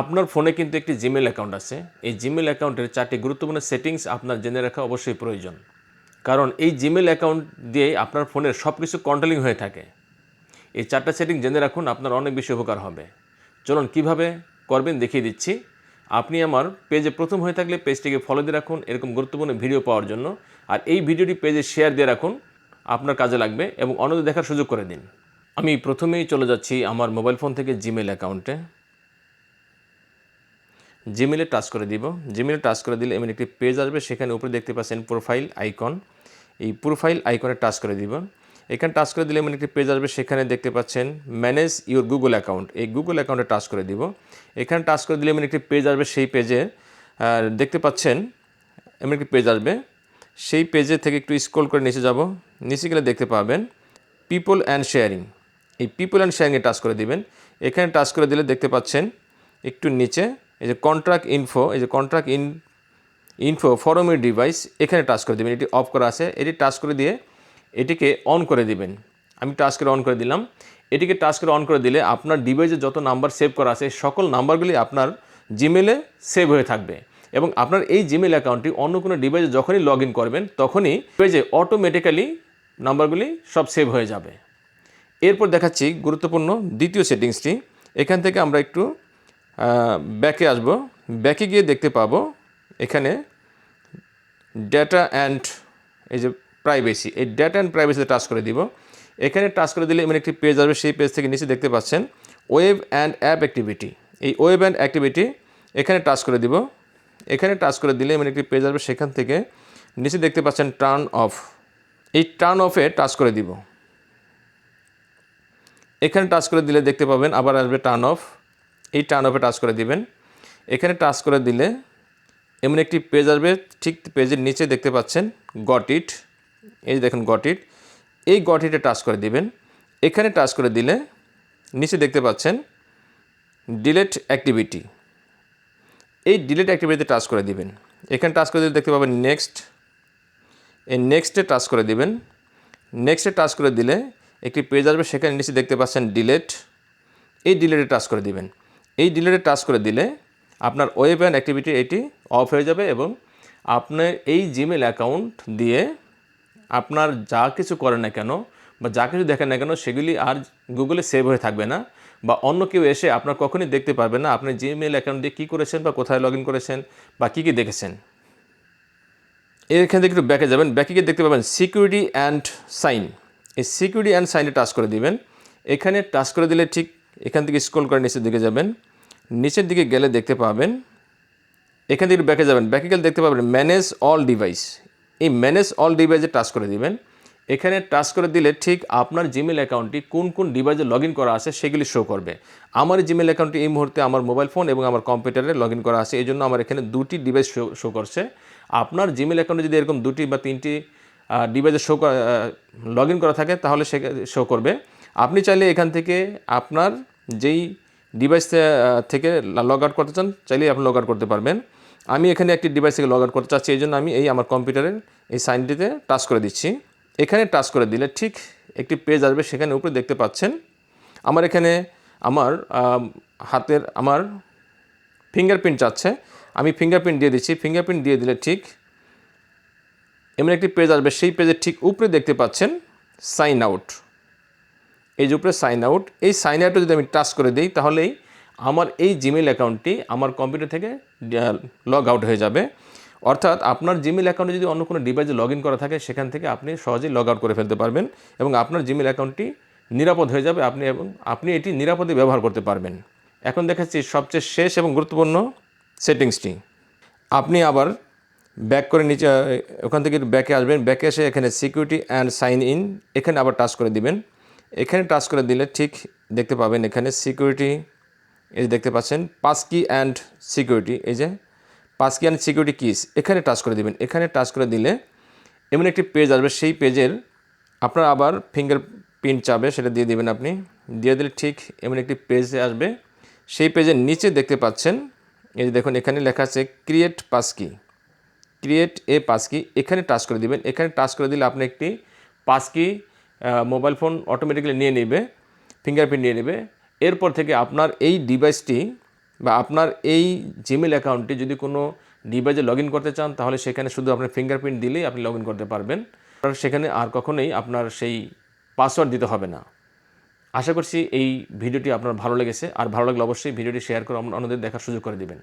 আপনার ফোনে কিন্তু একটি জিমেল অ্যাকাউন্ট আছে। এই জিমেল অ্যাকাউন্টের চারটি গুরুত্বপূর্ণ সেটিংস আপনার জেনে রাখা অবশ্যই প্রয়োজন। কারণ এই জিমেল অ্যাকাউন্ট দিয়ে আপনার ফোনের সব কিছু কন্ট্রোলিং হয়ে থাকে। এই চারটা সেটিং জেনে রাখুন, আপনার অনেক বেশি উপকার হবে। চলুন কীভাবে করবেন দেখিয়ে দিচ্ছি। আপনি আমার পেজে প্রথম হয়ে থাকলে পেজটিকে ফলো দিয়ে রাখুন, এরকম গুরুত্বপূর্ণ ভিডিও পাওয়ার জন্য। আর এই ভিডিওটি পেজে শেয়ার দিয়ে রাখুন, আপনার কাজে লাগবে এবং অন্যদের দেখার সুযোগ করে দিন। আমি প্রথমেই চলে যাচ্ছি আমার মোবাইল ফোন থেকে জিমেল অ্যাকাউন্টে জিমেলে টাচ করে দিব। জিমেলে টাচ করে দিলে এমন একটি পেজ আসবে, সেখানে উপরে দেখতে পাচ্ছেন প্রোফাইল আইকন এই প্রোফাইল আইকনে টাচ করে দিব। এখানে টাচ করে দিলে এমন একটি পেজ আসবে, সেখানে দেখতে পাচ্ছেন ম্যানেজ ইউর গুগল অ্যাকাউন্ট এই গুগল অ্যাকাউন্টে টাচ করে দিব। এখানে টাচ করে দিলে এমন একটি পেজ আসবে, সেই পেজে দেখতে পাচ্ছেন এমন একটি পেজ আসবে। সেই পেজে থেকে একটু স্ক্রল করে নিচে যাব। নিচে গেলে দেখতে পাবেন পিপল অ্যান্ড শেয়ারিং এই পিপল অ্যান্ড শেয়ারিংয়ে টাচ করে দিবেন। এখানে টাচ করে দিলে দেখতে পাচ্ছেন একটু নিচে এই যে কন্ট্রাক্ট ইনফো এই যে contract in info from your device এখানে টাচ করে দেবেন। এটি অফ করা আছে। এটি টাচ করে দিয়ে এটিকে অন করে দিবেন। আমি টাচ করে অন করে দিলাম। এটিকে টাচ করে অন করে দিলে আপনার ডিভাইসে যত নাম্বার সেভ করা আছে, সকল নাম্বারগুলি আপনার জিমেলে সেভ হয়ে থাকবে। এবং আপনার এই জিমেল অ্যাকাউন্টটি অন্য কোনো ডিভাইসে যখনই লগ ইন করবেন, তখনই ডিভাইসে অটোমেটিক্যালি নাম্বারগুলি সব সেভ হয়ে যাবে। এরপর দেখাচ্ছি গুরুত্বপূর্ণ দ্বিতীয় সেটিংসটি এখান থেকে আমরা একটু ব্যাকে আসব। ব্যাকে গিয়ে দেখতে পাবো এখানে ডেটা অ্যান্ড এই যে প্রাইভেসি এই ডেটা অ্যান্ড প্রাইভেসিতে টাচ করে দিব। এখানে টাচ করে দিলে এমন একটি পেজ আসবে, সেই পেজ থেকে নিচে দেখতে পাচ্ছেন ওয়েব অ্যান্ড অ্যাপ অ্যাক্টিভিটি এই ওয়েব অ্যান্ড অ্যাক্টিভিটি এখানে টাচ করে দিব। এখানে টাচ করে দিলে এমন একটি পেজ আসবে সেখান থেকে নিচে দেখতে পাচ্ছেন টার্ন অফ এই টার্ন অফে টাচ করে দিব। এখানে টাচ করে দিলে দেখতে পাবেন আবার আসবে টার্ন অফ এই টার্ন অফে টাচ করে দিবেন। এখানে টাচ করে দিলে এমন একটি পেজ আসবে, ঠিক পেজের নিচে দেখতে পাচ্ছেন গট ইট এই দেখুন গট ইট এই গট ইটে টাচ করে দিবেন। এখানে টাচ করে দিলে নিচে দেখতে পাচ্ছেন ডিলেট অ্যাক্টিভিটি এই ডিলেট অ্যাক্টিভিটিতে টাচ করে দিবেন। এখানে টাচ করে দিলে দেখতে পাবেন নেক্সট এই নেক্সটে টাচ করে দিবেন। নেক্সটে টাচ করে দিলে একটি পেজ আসবে, সেখানে নিচে দেখতে পাচ্ছেন ডিলেট এই ডিলেটে টাচ করে দিবেন। এই ডিলেটে টাচ করে দিলে আপনার ওয়েব অ্যান্ড অ্যাক্টিভিটি এটি অফ হয়ে যাবে এবং আপনার এই জিমেল অ্যাকাউন্ট দিয়ে আপনার যা কিছু করেন না কেন বা যা কিছু দেখেন না কেন সেগুলি আর গুগলে সেভ হয়ে থাকবে না বা অন্য কেউ এসে আপনার কখনই দেখতে পারবে না। আপনি জিমেল অ্যাকাউন্ট দিয়ে কী করেছেন বা কোথায় লগ করেছেন বা কী কী দেখেছেন। এখান থেকে একটু ব্যাকে যাবেন। ব্যাকে গিয়ে দেখতে পাবেন সিকিউরিটি অ্যান্ড সাইন এই সিকিউরিটি অ্যান্ড সাইনে টাচ করে দিবেন। এখানে টাচ করে দিলে ঠিক এখান থেকে স্ক্রল করে নিচের দিকে যাবেন। নিচের দিকে গেলে দেখতে পাবেন, এখান থেকে ব্যাকে যাবেন। ব্যাকে গেলে দেখতে পাবেন ম্যানেজ অল ডিভাইস এই ম্যানেজ অল ডিভাইসে টাচ করে দিবেন। এখানে টাচ করে দিলে ঠিক আপনার জিমেল অ্যাকাউন্টটি কোন কোন ডিভাইসে লগ করা আছে সেগুলি শো করবে। আমার জিমেল অ্যাকাউন্টটি এই মুহূর্তে আমার মোবাইল ফোন এবং আমার কম্পিউটারে লগ করা আছে। এই জন্য আমার এখানে দুটি ডিভাইস শো শো করছে। আপনার জিমেল অ্যাকাউন্টে যদি এরকম দুটি বা তিনটি ডিভাইসে শো লগ ইন করা থাকে তাহলে সে শো করবে। আপনি চাইলে এখান থেকে আপনার যেই ডিভাইস থেকে লগ আউট করতে চান চাইলে আপনি লগ আউট করতে পারবেন। আমি এখানে একটি ডিভাইস থেকে লগ আউট করতে চাচ্ছি, এই জন্য আমি এই আমার কম্পিউটারের এই সাইনটিতে টাচ করে দিচ্ছি। এখানে টাচ করে দিলে ঠিক একটি পেজ আসবে, সেখানে উপরে দেখতে পাচ্ছেন, আমার এখানে আমার হাতের আমার ফিঙ্গারপ্রিন্ট চাচ্ছে আমি ফিঙ্গারপ্রিন্ট দিয়ে দিচ্ছি ফিঙ্গারপ্রিন্ট দিয়ে দিলে ঠিক এমন একটি পেজ আসবে, সেই পেজের ঠিক উপরে দেখতে পাচ্ছেন সাইন আউট এই যে উপরে সাইন আউট এই সাইন আউটে যদি আমি টাচ করে দিই, তাহলেই আমার এই জিমেল অ্যাকাউন্টটি আমার কম্পিউটার থেকে লগ আউট হয়ে যাবে। অর্থাৎ আপনার জিমেল অ্যাকাউন্টে যদি অন্য কোনো ডিভাইসে লগ ইন করা থাকে, সেখান থেকে আপনি সহজেই লগ আউট করে ফেলতে পারবেন এবং আপনার জিমেল অ্যাকাউন্টটি নিরাপদ হয়ে যাবে। আপনি এবং আপনি এটি নিরাপদে ব্যবহার করতে পারবেন। এখন দেখাচ্ছি সবচেয়ে শেষ এবং গুরুত্বপূর্ণ সেটিংসটি আপনি আবার ব্যাক করে নিচে ওখান থেকে ব্যাকে আসবেন। ব্যাকে এসে এখানে সিকিউরিটি অ্যান্ড সাইন ইন এখানে আবার টাচ করে দিবেন। এখানে টাচ করে দিলে ঠিক দেখতে পাবেন এখানে সিকিউরিটি এই দেখতে পাচ্ছেন পাসকি অ্যান্ড সিকিউরিটি এই যে পাসকি অ্যান্ড সিকিউরিটি কিস এখানে টাচ করে দিবেন। এখানে টাচ করে দিলে এমন একটি পেজ আসবে, সেই পেজের আপনার আবার ফিঙ্গার প্রিন্ট চাবে, সেটা দিয়ে দিবেন আপনি। দিয়ে দিলে ঠিক এমন একটি পেজে আসবে। সেই পেজের নিচে দেখতে পাচ্ছেন, এই যে দেখুন, এখানে লেখা আছে create passkey create a passkey এখানে টাচ করে দিবেন। এখানে টাচ করে দিলে আপনি একটি পাসকি মোবাইল ফোন অটোমেটিক্যালি নিয়ে নেবে ফিঙ্গারপ্রিন্ট নিয়ে নেবে। এরপর থেকে আপনার এই ডিভাইসটি বা আপনার এই জিমেল অ্যাকাউন্টে যদি কোনো ডিভাইসে লগ করতে চান, তাহলে সেখানে শুধু আপনার ফিঙ্গারপ্রিন্ট দিলেই আপনি লগ করতে পারবেন। আর সেখানে আর কখনোই আপনার সেই পাসওয়ার্ড দিতে হবে না। আশা করছি এই ভিডিওটি আপনার ভালো লেগেছে। আর ভালো লাগলে অবশ্যই ভিডিওটি শেয়ার করে অন্য- অন্যদের দেখার সুযোগ করে দিবেন।